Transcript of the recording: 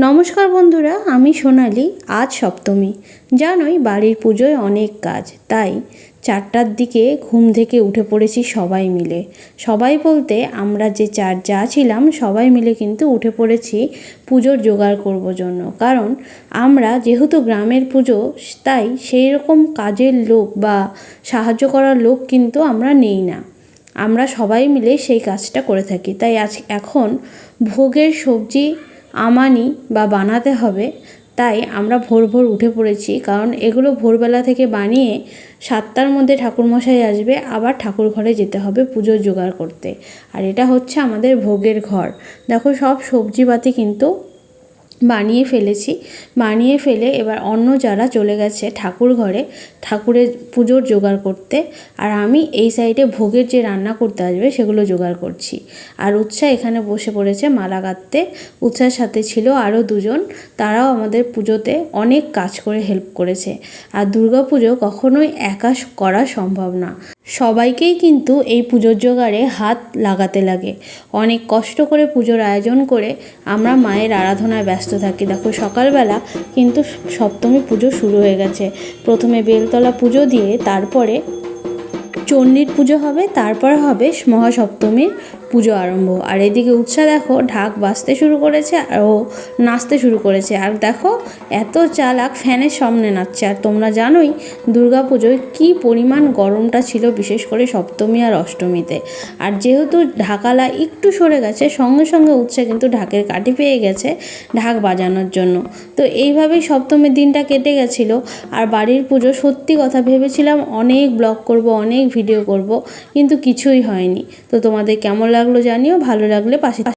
নমস্কার বন্ধুরা, আমি সোনালি, আজ সপ্তমী। জানোই বাড়ির পুজোয় অনেক কাজ, তাই চারটার দিকে ঘুম থেকে উঠে পড়েছি সবাই মিলে। সবাই বলতে আমরা যে চার যা ছিলাম, সবাই মিলে কিন্তু উঠে পড়েছি পুজোর জোগাড় করব জন্য। কারণ আমরা যেহেতু গ্রামের পুজো, তাই সেই রকম কাজের লোক বা সাহায্য করার লোক কিন্তু আমরা নেই না। আমরা সবাই মিলে সেই কাজটা করে থাকি। তাই আজ এখন ভোগের সবজি আমানি বা বানাতে হবে, তাই আমরা ভোর ভোর উঠে পড়েছি। কারণ এগুলো ভোরবেলা থেকে বানিয়ে সাতটার মধ্যে ঠাকুরমশাই আসবে, আবার ঠাকুর ঘরে যেতে হবে পুজোর জোগাড় করতে। আর এটা হচ্ছে আমাদের ভোগের ঘর। দেখো সব সবজিপাতি কিন্তু বানিয়ে ফেলেছি। বানিয়ে ফেলে এবার অন্য যারা চলে গেছে ঠাকুর ঘরে, ঠাকুরের পুজোর জোগাড় করতে, আর আমি এই সাইডে ভোগের যে রান্না করতে আসবে সেগুলো জোগাড় করছি। আর উৎসাহ এখানে বসে পড়েছে মালা গাঁথতে। উৎসার সাথে ছিল আরও দুজন, তারাও আমাদের পুজোতে অনেক কাজ করে হেল্প করেছে। আর দুর্গা পুজো কখনোই একা করা সম্ভব না। সবাইকেই কিন্তু এই পুজোর জোগাড়ে হাত লাগাতে লাগে। অনেক কষ্ট করে পুজোর আয়োজন করে আমরা মায়ের আরাধনায় ব্যস্ত থাকি। দেখো, সকালবেলা কিন্তু সপ্তমী পুজো শুরু হয়ে গেছে। প্রথমে বেলতলা পুজো দিয়ে তারপরে চণ্ডীর পুজো হবে, তারপর হবে মহাসপ্তমীর পুজো আরম্ভ। আর এদিকে উৎসাহ দেখো, ঢাক বাজতে শুরু করেছে আর ও নাচতে শুরু করেছে। আর দেখো, এত চালাক ফ্যানের সামনে নাচছে। আর তোমরা জানোই দুর্গা পুজোয় কী পরিমাণ গরমটা ছিল, বিশেষ করে সপ্তমী আর অষ্টমীতে। আর যেহেতু ঢাকালা একটু সরে গেছে, সঙ্গে সঙ্গে উৎসাহ কিন্তু ঢাকের কাঠি পেয়ে গেছে ঢাক বাজানোর জন্য। তো এইভাবেই সপ্তমীর দিনটা কেটে গেছিল। আর বাড়ির পুজো, সত্যি কথা ভেবেছিলাম অনেক ব্লগ করব, অনেক ভিডিও করব, কিন্তু কিছুই হয়নি। তো তোমাদের কেমন লাগল জানিও ভালো লাগলে পাশে